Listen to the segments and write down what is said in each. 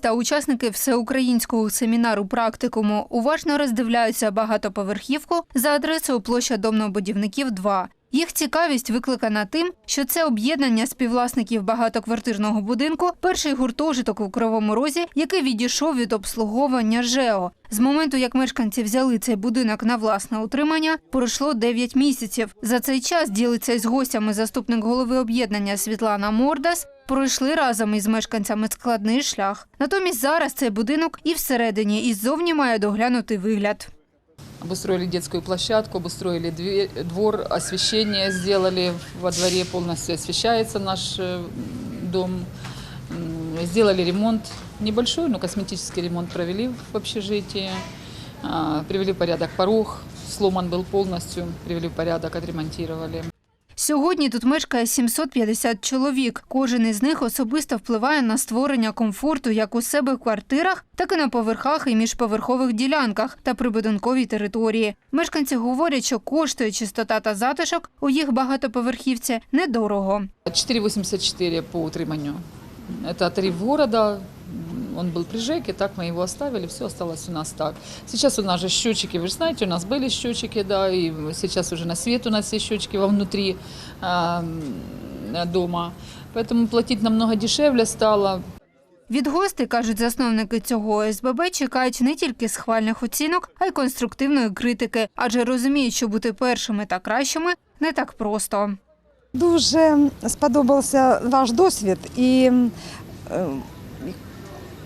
та учасники всеукраїнського семінару практикуму уважно роздивляються багатоповерхівку за адресою площа Домнобудівників 2. Їх цікавість викликана тим, що це об'єднання співвласників багатоквартирного будинку, перший гуртожиток у Кривому Розі, який відійшов від обслуговування ЖЕО. З моменту, як мешканці взяли цей будинок на власне утримання, пройшло 9 місяців. За цей час ділиться із гостями заступник голови об'єднання Світлана Мордас. Пройшли разом із мешканцями складний шлях. Натомість зараз цей будинок і всередині, і ззовні має доглянутий вигляд. Обустроили детскую площадку, обустроили две- двор, освещение сделали. Во дворе полностью освещается наш э, дом. Сделали ремонт небольшой, но косметический ремонт провели в общежитии. А, Привели в порядок порог, сломан был полностью, привели в порядок, отремонтировали. Сьогодні тут мешкає 750 чоловік. Кожен із них особисто впливає на створення комфорту як у себе в квартирах, так і на поверхах і міжповерхових ділянках та прибудинковій території. Мешканці говорять, що коштує чистота та затишок у їх багатоповерхівці недорого. 4,84 по утриманию. Это тариф города Он был при ЖЭКе, так мы его оставили, все осталось у нас так. Сейчас у нас же счетчики, вы же знаете, у нас были счетчики, да, и сейчас уже на свет у нас есть счетчики вовнутри а, м, дома. Поэтому платить намного дешевле стало. Від гостей, кажуть засновники цього ОСББ, чекають не тільки схвальних оцінок, а й конструктивної критики, адже розуміють, що бути першими та кращими не так просто. Дуже сподобався ваш досвід і е,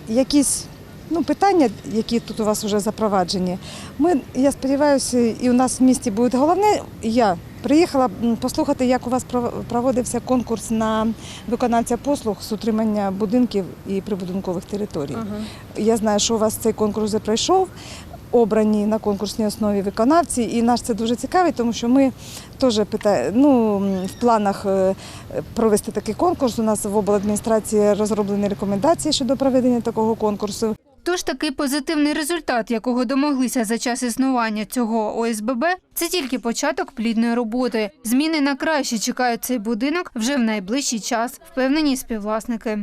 якісь ну, питання, які тут у вас вже запроваджені. Ми, я сподіваюся, і у нас в місті буде головне. Я приїхала послухати, як у вас пров- проводився конкурс на виконавця послуг з утримання будинків і прибудинкових територій. Я знаю, що у вас цей конкурс вже пройшов. Обрані на конкурсній основі виконавці, і нас це дуже цікавить, тому що ми теж питає, ну, в планах е, провести такий конкурс. У нас в обладміністрації розроблені рекомендації щодо проведення такого конкурсу. Тож такий позитивний результат, якого домоглися за час існування цього ОСББ, це тільки початок плідної роботи. Зміни на краще чекають цей будинок вже в найближчий час, впевнені співвласники.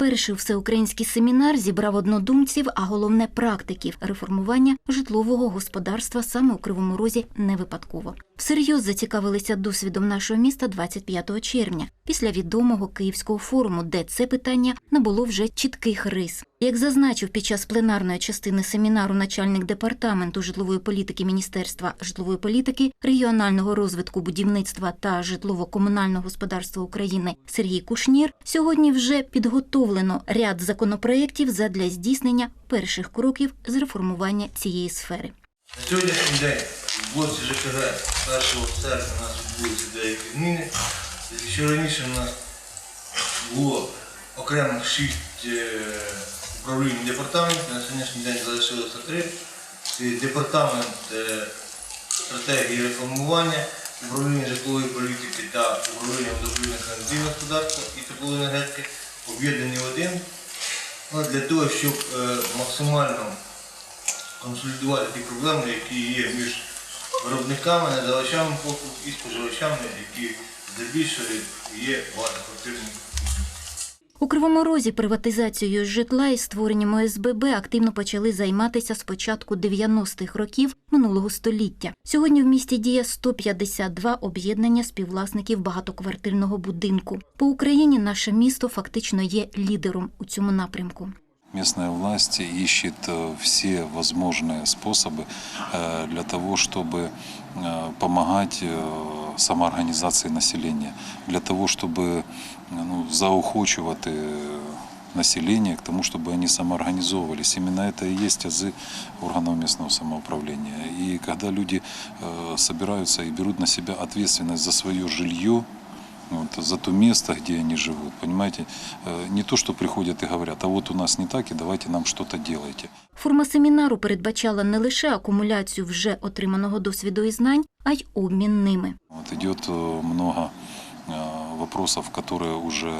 Перший всеукраїнський семінар зібрав однодумців, а головне практиків реформування житлового господарства саме у Кривому Розі не випадково. Всерйоз зацікавилися досвідом нашого міста 25 червня, після відомого Київського форуму, де це питання набуло вже чітких рис. Як зазначив під час пленарної частини семінару начальник департаменту житлової політики Міністерства житлової політики, регіонального розвитку будівництва та житлово-комунального господарства України Сергій Кушнір, сьогодні вже підготовлено ряд законопроєктів задля здійснення перших кроків з реформування цієї сфери. На сьогоднішній день в блоці ЖКГ 1 серпня у нас відбулися деякі зміни. Якщо раніше у нас було окремих шість управлінь департаментів, на сьогоднішній день залишилося три. Департамент е, стратегії реформування, управління житлової політики та управління водопровідних енергійного господарства і теплової енергетики об'єднані в один. Ну, для того, щоб е, максимально консолідувати ті проблеми, які є між виробниками, надавачами послуг і споживачами, які здебільшого є багатоквартирні. У Кривому Розі приватизацією житла і створенням ОСББ активно почали займатися з початку 90-х років минулого століття. Сьогодні в місті діє 152 об'єднання співвласників багатоквартирного будинку. По Україні наше місто фактично є лідером у цьому напрямку. Местная власть ищет э, все возможные способы э, для того, чтобы э, помогать э, самоорганизации населения, для того, чтобы ну, заохочувати население к тому, чтобы они самоорганизовывались. Именно это и есть азы органов местного самоуправления. И когда люди э, собираются и берут на себя ответственность за свое жилье, вот, за то место, где они живут, понимаете, Э, не то, что приходят и говорят, а вот у нас не так, и давайте нам что-то делайте. Форма семінару передбачала не лише акумуляцію вже отриманого досвіду і знань, а й обмін ними. Вот идет э, много э, вопросов, в которые уже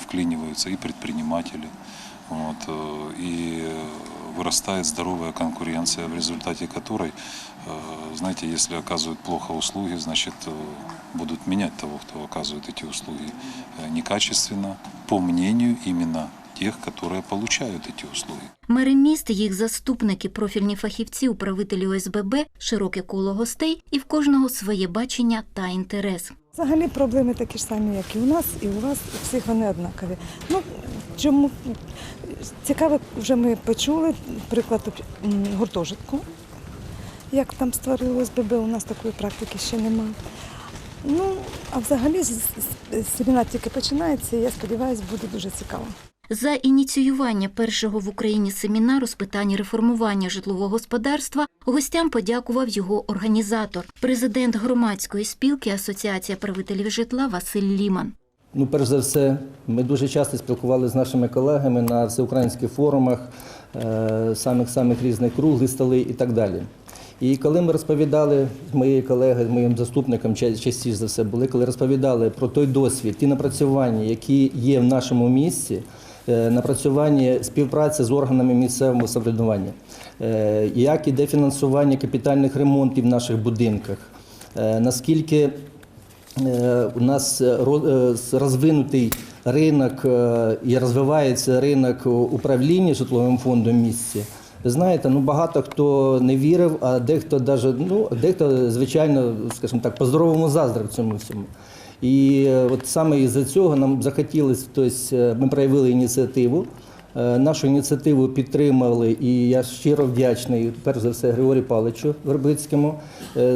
вклиниваются и предприниматели, вот, э, и вырастает здоровая конкуренция, в результате которой, э, знаете, если оказывают плохо услуги, значит, э, будут менять того, кто оказывает эти услуги э, некачественно, по мнению именно тех, которые получают эти услуги. Мери міст, їх заступники, профільні фахівці, управителі ОСББ, широке коло гостей і в кожного своє бачення та інтерес. Взагалі проблеми такі ж самі, як і у нас, і у вас, у всіх вони однакові. Ну, чому цікаво, вже ми почули приклад гуртожитку. Як там створили ОСББ, у нас такої практики ще немає. Ну, а взагалі семінар тільки починається, і я сподіваюся, буде дуже цікаво. За ініціювання першого в Україні семінару з питань реформування житлового господарства гостям подякував його організатор, президент громадської спілки Асоціація правителів житла Василь Ліман. Ну, перш за все, ми дуже часто спілкувалися з нашими колегами на всеукраїнських форумах, е, самих самих різних круглих столи і так далі. І коли ми розповідали з моєю колегою, з моїм заступником, ча- частіше за все були, коли розповідали про той досвід, ті напрацювання, які є в нашому місті, е, напрацювання співпраці з органами місцевого самоврядування, е, як іде фінансування капітальних ремонтів в наших будинках, е, наскільки Е, У нас е, е, розвинутий ринок е, і розвивається ринок управління житловим фондом в місті. Ви знаєте, ну багато хто не вірив, а дехто даже, ну, дехто, звичайно, скажімо так, по-здоровому заздрив цьому всьому. І е, от саме із-за цього нам захотілося, тобто е, ми проявили ініціативу. Е, Нашу ініціативу підтримали, і я щиро вдячний, перш за все, Григорію Павловичу Вербицькому,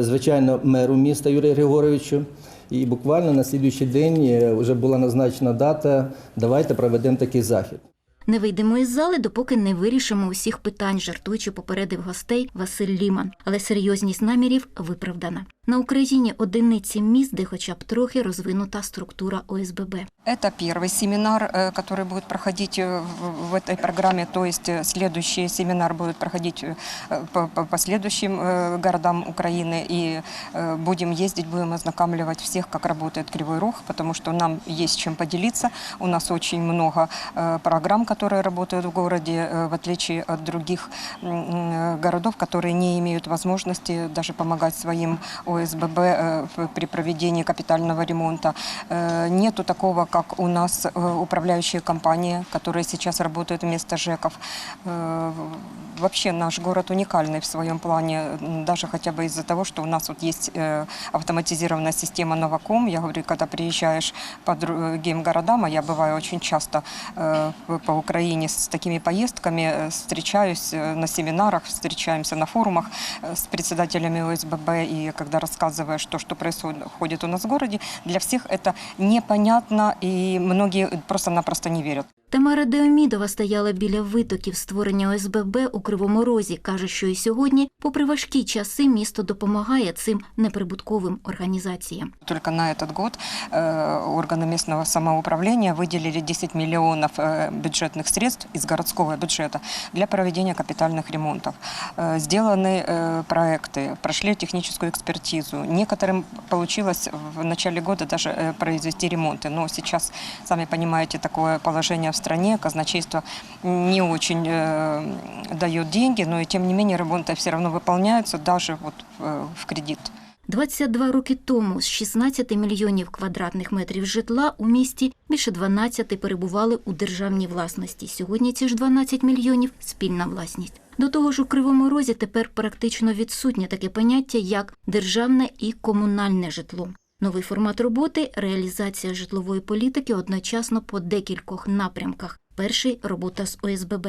звичайно, меру міста Юрію Григоровичу. І буквально на слідуючий день вже була назначена дата. Давайте проведемо такий захід. Не вийдемо із зали, допоки не вирішимо усіх питань, жартуючи попередив гостей Василь Ліман. Але серйозність намірів виправдана. На Україні одиниці міст, де хоча б трохи розвинута структура ОСББ. Это первый семинар, э, который будет проходить э, в- в этой программе, то есть э, следующий семинар будет проходить э, по по последующим э, городам Украины. И э, будем ездить, будем ознакомливать всех, как работает Кривой Рог, потому что нам есть чем поделиться. У нас очень много э, программ, которые работают в городе, э, в отличие от других городов, которые не имеют возможности даже помогать своим ОСББ э, при проведении капитального ремонта. Э, Нету такого, как у нас управляющие компании, которые сейчас работают вместо ЖЭКов. Вообще наш город уникальный в своем плане, даже хотя бы из-за того, что у нас вот есть автоматизированная система Новаком. Я говорю, когда приезжаешь по другим городам, а я бываю очень часто по Украине с такими поездками, э, встречаюсь э, на семинарах, встречаемся на форумах э, с председателями ОСББ, и когда рассказываешь то, что происходит у нас в городе, для всех это непонятно, и многие просто-напросто не верят. Тамара Деомідова стояла біля витоків створення ОСББ у Кривому Розі. Каже, що і сьогодні, попри важкі часи, місто допомагає цим неприбутковим організаціям. Только на этот год э, органы местного самоуправления выделили 10 миллионов э, бюджетных средств из городского бюджета для проведения капитальных ремонтов. Э, сделаны э, проекты, прошли техническую экспертизу. Некоторым получилось в начале года даже э, произвести ремонты, но сейчас, сами понимаете, такое положение в стране, казначейство не очень э, дает деньги, но и тем не менее ремонты все равно выполняются даже вот э, в кредит. 22 роки тому з 16 мільйонів квадратних метрів житла у місті більше 12 перебували у державній власності. Сьогодні ці ж 12 мільйонів – спільна власність. До того ж, у Кривому Розі тепер практично відсутнє таке поняття, як державне і комунальне житло. Новий формат роботи – реалізація житлової політики одночасно по декількох напрямках. Перший – робота з ОСББ.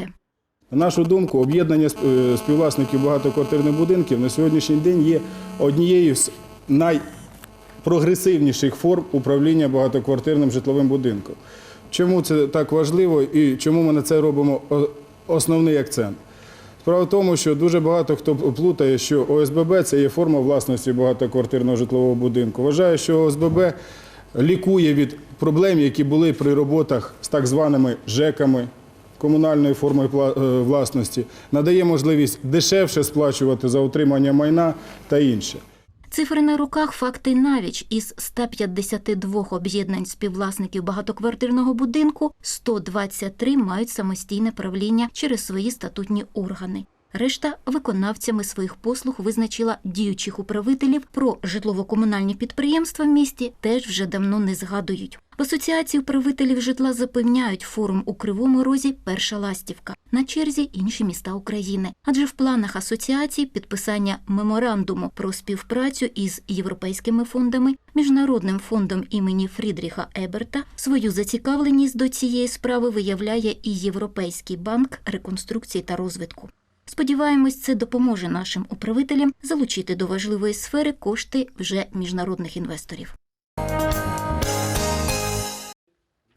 На нашу думку, об'єднання е, співвласників багатоквартирних будинків на сьогоднішній день є однією з найпрогресивніших форм управління багатоквартирним житловим будинком. Чому це так важливо і чому ми на це робимо основний акцент? Справа в тому, що дуже багато хто плутає, що ОСББ це є форма власності багатоквартирного житлового будинку. Вважаю, що ОСББ лікує від проблем, які були при роботах з так званими ЖЕКами, Комунальної форми е, власності, надає можливість дешевше сплачувати за утримання майна та інше. Цифри на руках, факти навіч. Із 152 об'єднань співвласників багатоквартирного будинку 123 мають самостійне правління через свої статутні органи. Решта виконавцями своїх послуг визначила діючих управителів про житлово-комунальні підприємства в місті теж вже давно не згадують. В асоціації управителів житла запевняють форум у Кривому Розі перша ластівка. На черзі інші міста України. Адже в планах асоціації підписання меморандуму про співпрацю із європейськими фондами, міжнародним фондом імені Фрідріха Еберта свою зацікавленість до цієї справи виявляє і Європейський банк реконструкції та розвитку. Сподіваємось, це допоможе нашим управителям залучити до важливої сфери кошти вже міжнародних інвесторів.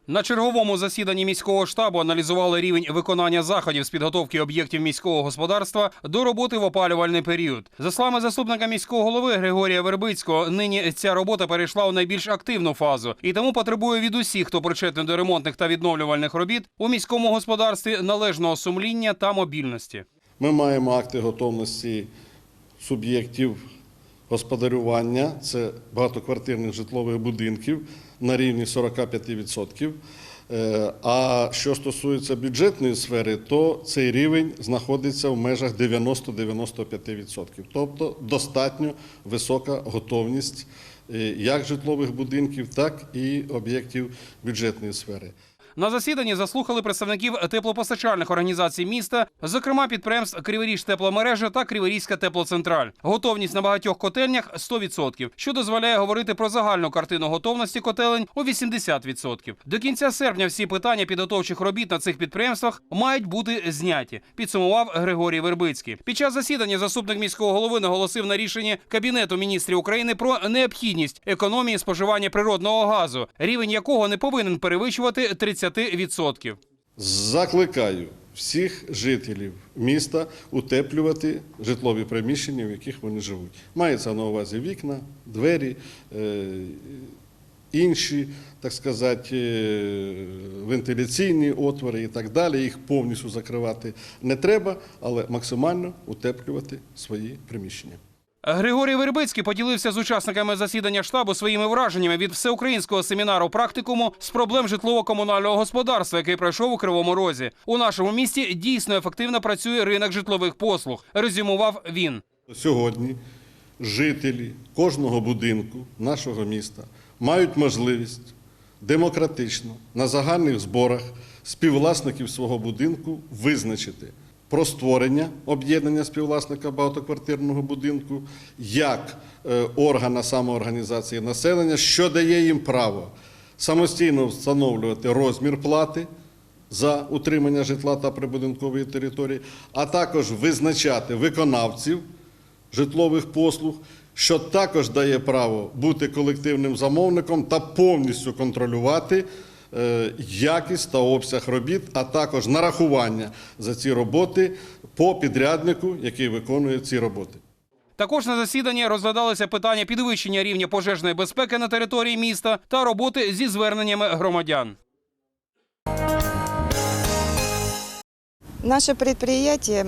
На черговому засіданні міського штабу аналізували рівень виконання заходів з підготовки об'єктів міського господарства до роботи в опалювальний період. За словами заступника міського голови Григорія Вербицького, нині ця робота перейшла у найбільш активну фазу і тому потребує від усіх, хто причетний до ремонтних та відновлювальних робіт у міському господарстві належного сумління та мобільності. Ми маємо акти готовності суб'єктів господарювання, це багатоквартирних житлових будинків на рівні 45%. Е, А що стосується бюджетної сфери, то цей рівень знаходиться в межах 90-95%. Тобто достатньо висока готовність е, як житлових будинків, так і об'єктів бюджетної сфери. На засіданні заслухали представників теплопостачальних організацій міста, зокрема підприємств Криворіж тепломережа та Криворізька теплоцентраль. Готовність на багатьох котельнях 100%, що дозволяє говорити про загальну картину готовності котелень у 80%. До кінця серпня всі питання підготовчих робіт на цих підприємствах мають бути зняті. Підсумував Григорій Вербицький. Під час засідання заступник міського голови наголосив на рішенні Кабінету міністрів України про необхідність економії споживання природного газу, рівень якого не повинен перевищувати 30%. Закликаю всіх жителів міста утеплювати житлові приміщення, в яких вони живуть. Мається на увазі вікна, двері, е, інші, так сказати, е, вентиляційні отвори і так далі. Їх повністю закривати не треба, але максимально утеплювати свої приміщення. Григорій Вербицький поділився з учасниками засідання штабу своїми враженнями від всеукраїнського семінару практикуму з проблем житлово-комунального господарства, який пройшов у Кривому Розі. У нашому місті дійсно ефективно працює ринок житлових послуг. Резюмував він. Сьогодні жителі кожного будинку нашого міста мають можливість демократично на загальних зборах співвласників свого будинку визначити про створення об'єднання співвласника багатоквартирного будинку як е, органа самоорганізації населення, що дає їм право самостійно встановлювати розмір плати за утримання житла та прибудинкової території, а також визначати виконавців житлових послуг, що також дає право бути колективним замовником та повністю контролювати якість та обсяг робіт, а також нарахування за ці роботи по підряднику, який виконує ці роботи. Також на засіданні розглядалися питання підвищення рівня пожежної безпеки на території міста та роботи зі зверненнями громадян. Наше предприятие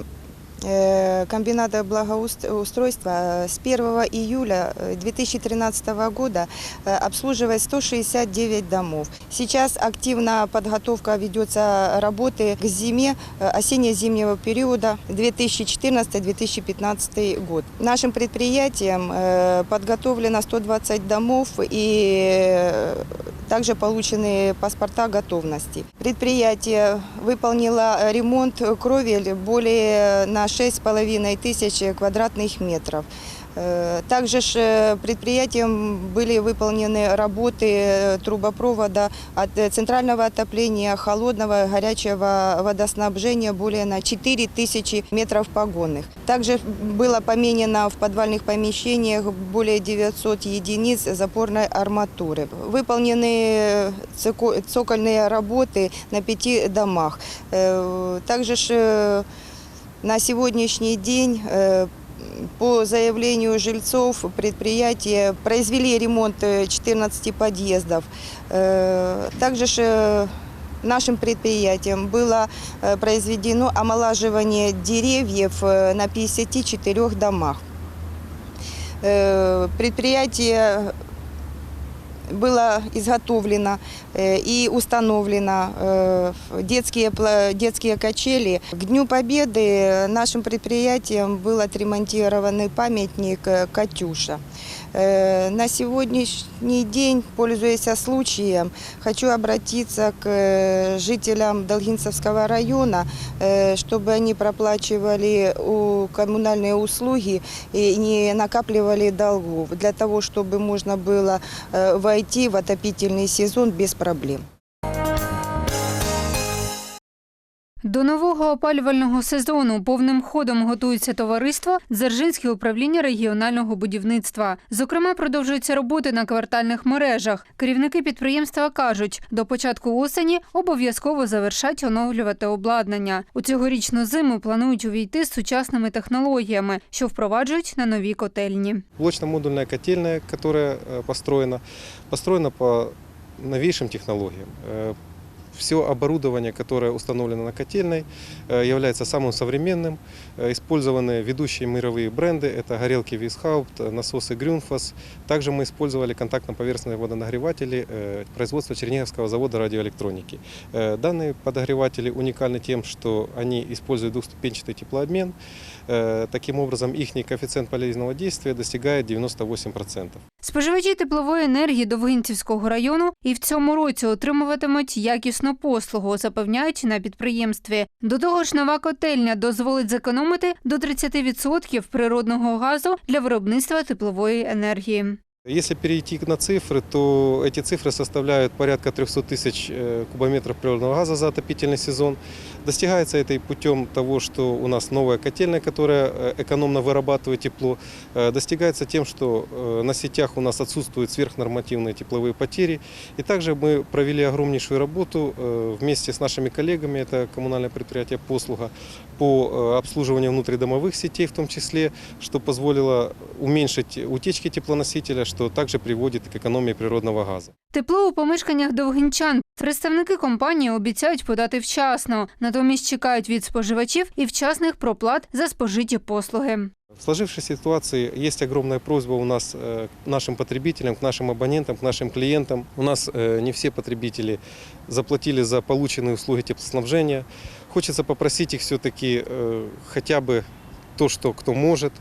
комбината благоустройства э, с 1 июля э, 2013 года э, обслуживает 169 домов. Сейчас активно подготовка ведется работы к зиме э, осенне-зимнего периода 2014-2015 год. Нашим предприятием э, подготовлено 120 домов и э, также получены паспорта готовности. Предприятие выполнило ремонт кровель более на 6,5 тысяч квадратных метров. Э, Также ж, э, предприятием были выполнены работы э, трубопровода от центрального отопления, холодного горячего водоснабжения более на 4 тысячи метров погонных. Также было поменено в подвальных помещениях более 900 единиц запорной арматуры. Выполнены цоко- цокольные работы на пяти домах. Также ж, на сегодняшний день по заявлению жильцов предприятия произвели ремонт э, 14 подъездов. Э, Также ж, э, нашим предприятием было э, произведено омолаживание деревьев э, на 54 домах. Э, Предприятие было изготовлено э, и установлено э, детские, детские качели. К Дню Победы нашим предприятием был отремонтированный памятник э, «Катюша». На сегодняшний день, пользуясь случаем, хочу обратиться к жителям Долгинцевского района, чтобы они проплачивали коммунальные услуги и не накапливали долгов, для того, чтобы можно было э, войти в отопительный сезон без проблем. До нового опалювального сезону повним ходом готується товариство Дзержинське управління регіонального будівництва. Зокрема, продовжуються роботи на квартальних мережах. Керівники підприємства кажуть, до початку осені обов'язково завершать оновлювати обладнання. У цьогорічну зиму планують увійти з сучасними технологіями, що впроваджують на нові котельні. Блочно-модульная котельная, которая э, построена, построена по новейшим технологиям. Все оборудование, которое установлено на котельной, э, является самым современным. Э, Использованы ведущие мировые бренды. Это горелки Висхаупт, насосы Грюнфас. Также мы использовали контактно-поверхностные водонагреватели э, производства Черниговского завода радиоэлектроники. Э, Данные подогреватели уникальны тем, что они используют двухступенчатый теплообмен. Э, Таким образом, их коэффициент полезного действия достигает 98%. Споживачі теплової енергії Довгинцівського району і в цьому році отримуватимуть якісну послугу, запевняють на підприємстві. До того ж, нова котельня дозволить зекономити до 30% природного газу для виробництва теплової енергії. Если перейти на цифры, то эти цифры составляют порядка 300 тысяч э, кубометров природного газа за отопительный сезон. Достигается это и путем того, что у нас новая котельная, которая э, экономно вырабатывает тепло. Э, Достигается тем, что на сетях у нас отсутствуют сверхнормативные тепловые потери. И также мы провели огромнейшую работу вместе с нашими коллегами, это коммунальное предприятие «Послуга», по обслуживанию внутридомовых сетей в том числе, что позволило уменьшить утечки теплоносителя, что также приводит к экономии природного газа. Тепло у помешканнях довгинчан представники компанії обіцяють подати вчасно, натомість чекають від споживачів і вчасних проплат за спожиті послуги. В сложившейся ситуации есть огромная просьба у нас э, к нашим потребителям, к нашим абонентам, к нашим клиентам. У нас э, не все потребители заплатили за полученные услуги теплоснабжения. Хочется попросить их все-таки э, хотя бы то, что кто может,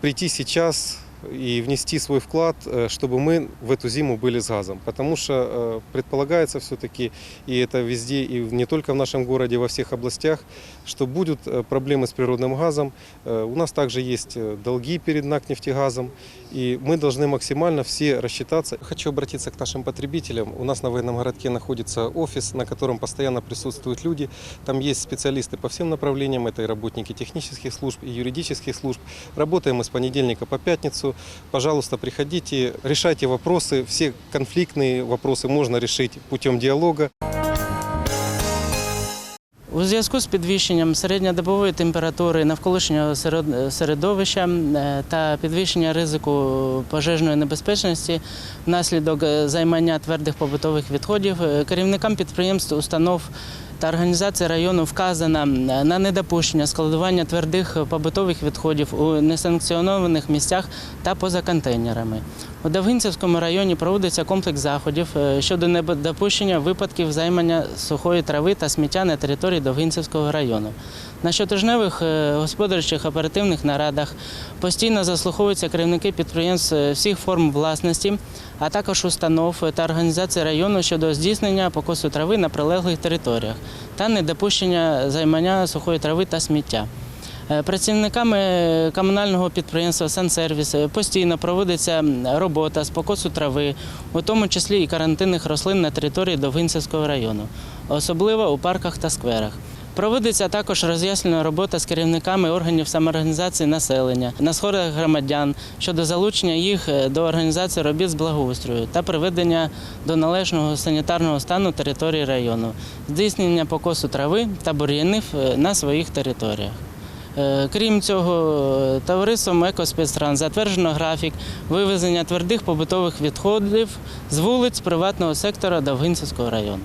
прийти сейчас и внести свой вклад, э, чтобы мы в эту зиму были с газом. Потому что э, предполагается все-таки, и это везде, и не только в нашем городе, во всех областях, что будут э, проблемы с природным газом. Э, У нас также есть э, долги перед НАК нефтегазом, и мы должны максимально все рассчитаться. Хочу обратиться к нашим потребителям. У нас на военном городке находится офис, на котором постоянно присутствуют люди. Там есть специалисты по всем направлениям, это и работники технических служб, и юридических служб. Работаем мы с понедельника по пятницу. Пожалуйста, приходите, решайте вопросы. Все конфликтные вопросы можно решить путем диалога. У зв'язку з підвищенням середньодобової температури навколишнього серед- середовища е, та підвищення ризику пожежної небезпечності внаслідок е, займання твердих побутових відходів е, керівникам підприємств, установ та організацій району вказано е, на недопущення складування твердих побутових відходів у несанкціонованих місцях та поза контейнерами. У Давгинцівському районі проводиться комплекс заходів е, щодо недопущення випадків займання сухої трави та сміття на території Довгинцівського району. На щотижневих е, господарчих оперативних нарадах постійно заслуховуються керівники підприємств е, всіх форм власності, а також установ та організацій району щодо здійснення покосу трави на прилеглих територіях та недопущення займання сухої трави та сміття. Е, Працівниками комунального підприємства «Сансервіс» постійно проводиться робота з покосу трави, у тому числі і карантинних рослин на території Довгинцевського району, особливо у парках та скверах. Проводиться також роз'яснювальна робота з керівниками органів самоорганізації населення на сходах громадян щодо залучення їх е, до організації робіт з благоустрою та приведення до належного санітарного стану території району, здійснення покосу трави та бур'янів е, на своїх територіях. Е, Крім цього, товариством «Екоспецтран» затверджено графік вивезення твердих побутових відходів з вулиць приватного сектора Довгинцівського району.